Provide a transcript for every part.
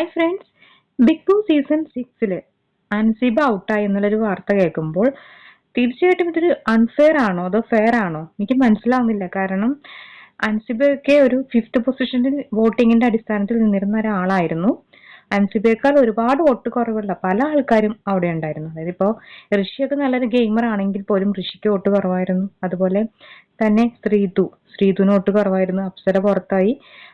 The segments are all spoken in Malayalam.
Hi friends big boss season സിക്സിൽ അൻസിബ ഔട്ടായി എന്നുള്ളൊരു വാർത്ത കേൾക്കുമ്പോൾ തീർച്ചയായിട്ടും ഇതൊരു അൺഫെയർ ആണോ അതോ ഫെയർ ആണോ? എനിക്ക് മനസ്സിലാവുന്നില്ല. കാരണം അൻസിബയൊക്കെ ഒരു ഫിഫ്ത്ത് പൊസിഷനിൽ വോട്ടിങ്ങിന്റെ അടിസ്ഥാനത്തിൽ നിന്നിരുന്ന ഒരാളായിരുന്നു. അൻസിബയേക്കാൾ ഒരുപാട് വോട്ട് കുറവുള്ള പല ആൾക്കാരും അവിടെ ഉണ്ടായിരുന്നു. അതായത് ഇപ്പോൾ ഋഷിയൊക്കെ നല്ലൊരു ഗെയിമർ ആണെങ്കിൽ പോലും ഋഷിക്ക് വോട്ട് കുറവായിരുന്നു. അതുപോലെ തന്നെ ശ്രീതു. ശ്രീതുവിന് വോട്ട് കുറവായിരുന്നു. അപ്സര പുറത്തായി.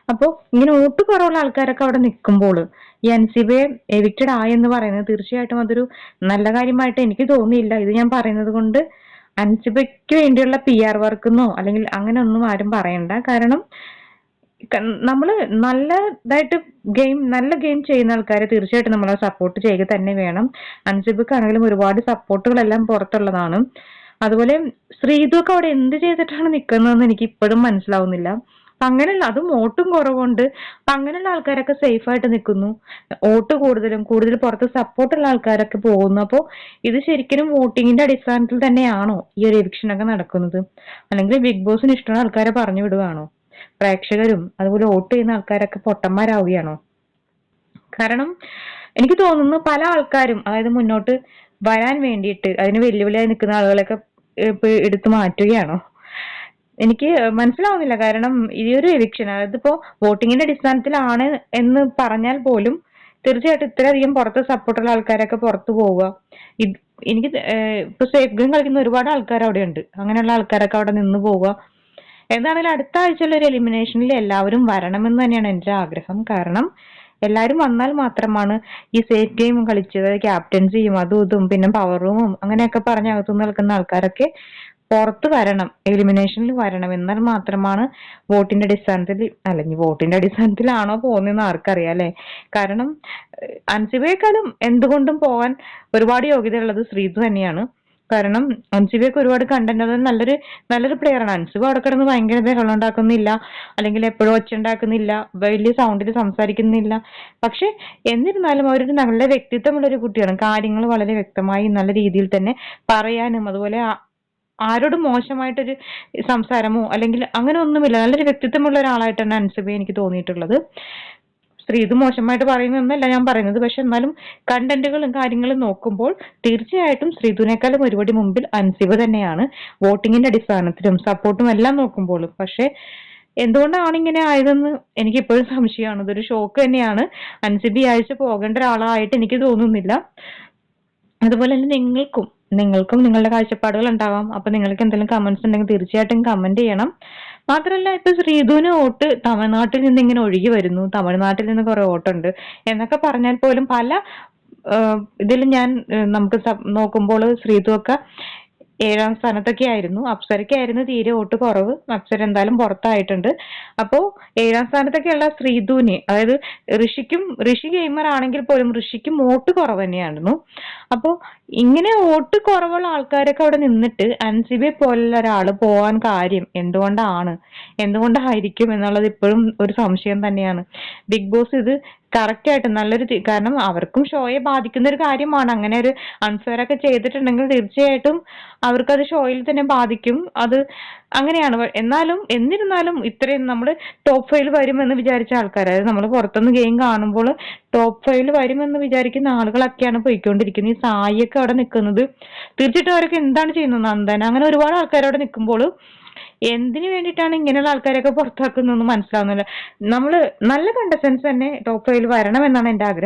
അപ്പോൾ ഇങ്ങനെ വോട്ട് കുറവുള്ള ആൾക്കാരൊക്കെ അവിടെ നിൽക്കുമ്പോൾ ഈ അൻസിബയെ എവിക്റ്റഡ് ആയെന്ന് പറയുന്നത് തീർച്ചയായിട്ടും അതൊരു നല്ല കാര്യമായിട്ട് എനിക്ക് തോന്നിയില്ല. ഇത് ഞാൻ പറയുന്നത് കൊണ്ട് അൻസിബയ്ക്ക് വേണ്ടിയുള്ള പി ആർ വർക്കെന്നോ അല്ലെങ്കിൽ അങ്ങനെ ഒന്നും ആരും പറയണ്ട. കാരണം നമ്മൾ നല്ലതായിട്ട് ഗെയിം നല്ല ഗെയിം ചെയ്യുന്ന ആൾക്കാരെ തീർച്ചയായിട്ടും നമ്മളെ സപ്പോർട്ട് ചെയ്യുക തന്നെ വേണം. അൻസിബക്കാണെങ്കിലും ഒരുപാട് സപ്പോർട്ടുകളെല്ലാം പുറത്തുള്ളതാണ്. അതുപോലെ ശ്രീതു ഒക്കെ അവിടെ എന്ത് ചെയ്തിട്ടാണ് നിൽക്കുന്നതെന്ന് എനിക്ക് ഇപ്പോഴും മനസ്സിലാവുന്നില്ല. അങ്ങനെയുള്ള അതും വോട്ടും കുറവുണ്ട്. അങ്ങനെയുള്ള ആൾക്കാരൊക്കെ സേഫ് ആയിട്ട് നിൽക്കുന്നു. വോട്ട് കൂടുതലും കൂടുതൽ പുറത്ത് സപ്പോർട്ടുള്ള ആൾക്കാരൊക്കെ പോകുന്നു. അപ്പോൾ ഇത് ശരിക്കും വോട്ടിങ്ങിന്റെ അടിസ്ഥാനത്തിൽ തന്നെയാണോ ഈ ഒരു എവിക്ഷൻ ഒക്കെ നടക്കുന്നത്? അല്ലെങ്കിൽ ബിഗ് ബോസിന് ഇഷ്ടമുള്ള ആൾക്കാരെ പറഞ്ഞു വിടുകയാണോ പ്രേക്ഷകരും അതുപോലെ വോട്ട് ചെയ്യുന്ന ആൾക്കാരൊക്കെ പൊട്ടന്മാരാവുകയാണോ? കാരണം എനിക്ക് തോന്നുന്നു പല ആൾക്കാരും അതായത് മുന്നോട്ട് വരാൻ വേണ്ടിയിട്ട് അതിന് വെല്ലുവിളിയായി നിൽക്കുന്ന ആളുകളൊക്കെ എടുത്തു മാറ്റുകയാണോ? എനിക്ക് മനസ്സിലാവുന്നില്ല. കാരണം ഈ ഒരു എലക്ഷൻ അതായത് ഇപ്പോ വോട്ടിങ്ങിന്റെ അടിസ്ഥാനത്തിലാണ് എന്ന് പറഞ്ഞാൽ പോലും തീർച്ചയായിട്ടും ഇത്രയധികം പുറത്ത് സപ്പോർട്ടുള്ള ആൾക്കാരൊക്കെ പുറത്തു പോവുക. എനിക്ക് ഇപ്പൊ സേഫ് ഗെയിം കളിക്കുന്ന ഒരുപാട് ആൾക്കാർ അവിടെ ഉണ്ട് അങ്ങനെയുള്ള ആൾക്കാരൊക്കെ അവിടെ നിന്ന് പോവുക. എന്താണെങ്കിലും അടുത്ത ആഴ്ചയുള്ള ഒരു എലിമിനേഷനിൽ എല്ലാവരും വരണമെന്ന് തന്നെയാണ് എന്റെ ആഗ്രഹം. കാരണം എല്ലാവരും വന്നാൽ മാത്രമാണ് ഈ സേഫ് ഗെയിം കളിച്ചത് ക്യാപ്റ്റൻസിയും അതും ഇതും പിന്നെ പവർ റൂമും അങ്ങനെയൊക്കെ പറഞ്ഞ് അകത്തു നിൽക്കുന്ന ആൾക്കാരൊക്കെ പുറത്ത് വരണം എലിമിനേഷനിൽ വരണം എന്നാൽ മാത്രമാണ് വോട്ടിന്റെ അടിസ്ഥാനത്തിൽ അല്ലെങ്കിൽ വോട്ടിന്റെ അടിസ്ഥാനത്തിലാണോ പോകുന്നതെന്ന് ആർക്കറിയാം അല്ലെ? കാരണം അൻസിബയെക്കാളും എന്തുകൊണ്ടും പോകാൻ ഒരുപാട് യോഗ്യതയുള്ളത് ശ്രീതു തന്നെയാണ്. കാരണം അൻസിബയൊക്കെ ഒരുപാട് കണ്ടന്റ് അത് നല്ലൊരു നല്ലൊരു പ്ലെയർ ആണ്. അൻസിബ അവിടെ കിടന്ന് ഭയങ്കര ബഹളം ഉണ്ടാക്കുന്നില്ല. അല്ലെങ്കിൽ എപ്പോഴും ഒച്ച ഉണ്ടാക്കുന്നില്ല. വലിയ സൗണ്ടിൽ സംസാരിക്കുന്നില്ല. പക്ഷെ എന്നിരുന്നാലും അവരൊരു നല്ല വ്യക്തിത്വമുള്ള ഒരു കുട്ടിയാണ്. കാര്യങ്ങൾ വളരെ വ്യക്തമായി നല്ല രീതിയിൽ തന്നെ പറയാനും അതുപോലെ ആരോടും മോശമായിട്ടൊരു സംസാരമോ അല്ലെങ്കിൽ അങ്ങനെ ഒന്നുമില്ല. നല്ലൊരു വ്യക്തിത്വമുള്ള ഒരാളായിട്ടാണ് അൻസിബയെ എനിക്ക് തോന്നിയിട്ടുള്ളത്. സ്ത്രീ ഇത് മോശമായിട്ട് പറയുന്നതല്ല ഞാൻ പറയുന്നത്. പക്ഷെ എന്നാലും കണ്ടന്റുകളും കാര്യങ്ങളും നോക്കുമ്പോൾ തീർച്ചയായിട്ടും ശ്രീധുവിനേക്കാളും ഒരുപടി മുമ്പിൽ അൻസിബ തന്നെയാണ്. വോട്ടിങ്ങിന്റെ അടിസ്ഥാനത്തിലും സപ്പോർട്ടും എല്ലാം നോക്കുമ്പോഴും പക്ഷെ എന്തുകൊണ്ടാണ് ഇങ്ങനെ ആയതെന്ന് എനിക്ക് ഇപ്പോഴും സംശയമാണ്. ഇതൊരു ഷോക്ക് തന്നെയാണ്. അൻസിബി ആഴ്ച പോകേണ്ട ഒരാളായിട്ട് എനിക്ക് തോന്നുന്നില്ല. അതുപോലെ തന്നെ നിങ്ങൾക്കും നിങ്ങൾക്കും നിങ്ങളുടെ കാഴ്ചപ്പാടുകൾ ഉണ്ടാവാം. അപ്പൊ നിങ്ങൾക്ക് എന്തെങ്കിലും കമന്റ്സ് ഉണ്ടെങ്കിൽ തീർച്ചയായിട്ടും കമന്റ് ചെയ്യണം. മാത്രല്ല ഇപ്പൊ ശ്രീധുവിന് വോട്ട് തമിഴ്നാട്ടിൽ നിന്ന് ഇങ്ങനെ ഒഴുകി വരുന്നു. തമിഴ്നാട്ടിൽ നിന്ന് കുറെ വോട്ടുണ്ട്. എന്നൊക്കെ പറഞ്ഞാൽ പോലും പല ഇതിൽ ഞാൻ നമുക്ക് നോക്കുമ്പോൾ ശ്രീധു ഒക്കെ ഏഴാം സ്ഥാനത്തൊക്കെ ആയിരുന്നു. അപ്സരയ്ക്കായിരുന്നു തീരെ വോട്ട് കുറവ്. അപ്സര എന്തായാലും പുറത്തായിട്ടുണ്ട്. അപ്പോ ഏഴാം സ്ഥാനത്തൊക്കെയുള്ള ശ്രീധുവിന് അതായത് ഋഷിക്കും ഋഷി ഗെയിമർ ആണെങ്കിൽ പോലും ഋഷിക്കും വോട്ട് കുറവ് തന്നെയായിരുന്നു. അപ്പോ ഇങ്ങനെ വോട്ട് കുറവുള്ള ആൾക്കാരൊക്കെ അവിടെ നിന്നിട്ട് അൻസിബെ പോലുള്ള ഒരാൾ പോവാൻ കാര്യം എന്തുകൊണ്ടാണ്? എന്തുകൊണ്ടായിരിക്കും എന്നുള്ളത് ഇപ്പോഴും ഒരു സംശയം തന്നെയാണ്. ബിഗ് ബോസ് ഇത് കറക്റ്റ് ആയിട്ട് നല്ലൊരു കാരണം അവർക്കും ഷോയെ ബാധിക്കുന്ന ഒരു കാര്യമാണ്. അങ്ങനെ ഒരു അൺഫെയർ ഒക്കെ ചെയ്തിട്ടുണ്ടെങ്കിൽ തീർച്ചയായിട്ടും അവർക്കത് ഷോയിൽ തന്നെ ബാധിക്കും. അത് അങ്ങനെയാണ്. എന്നാലും എന്നിരുന്നാലും ഇത്രയും നമ്മൾ ടോപ്പ് ഫൈവ് വരുമെന്ന് വിചാരിച്ച ആൾക്കാർ അതായത് നമ്മൾ പുറത്തുനിന്ന് ഗെയിം കാണുമ്പോൾ ടോപ്പ് ഫൈവ് വരുമെന്ന് വിചാരിക്കുന്ന ആളുകളൊക്കെയാണ് പോയിക്കൊണ്ടിരിക്കുന്നത്. ഈ സായിയൊക്കെ അവിടെ നിൽക്കുന്നത്. തീർച്ചയായിട്ടും അവരൊക്കെ എന്താണ് ചെയ്യുന്നത്? നന്ദന. അങ്ങനെ ഒരുപാട് ആൾക്കാർ അവിടെ നിൽക്കുമ്പോൾ എന്തിനു വേണ്ടിയിട്ടാണ് ഇങ്ങനെയുള്ള ആൾക്കാരെയൊക്കെ പുറത്താക്കുന്നതെന്ന് മനസ്സിലാവുന്നില്ല. നമ്മൾ നല്ല കണ്ടസ്റ്റൻസ് തന്നെ ടോപ്പ് ഫൈവിൽ വരണം എന്നാണ് എന്റെ ആഗ്രഹം.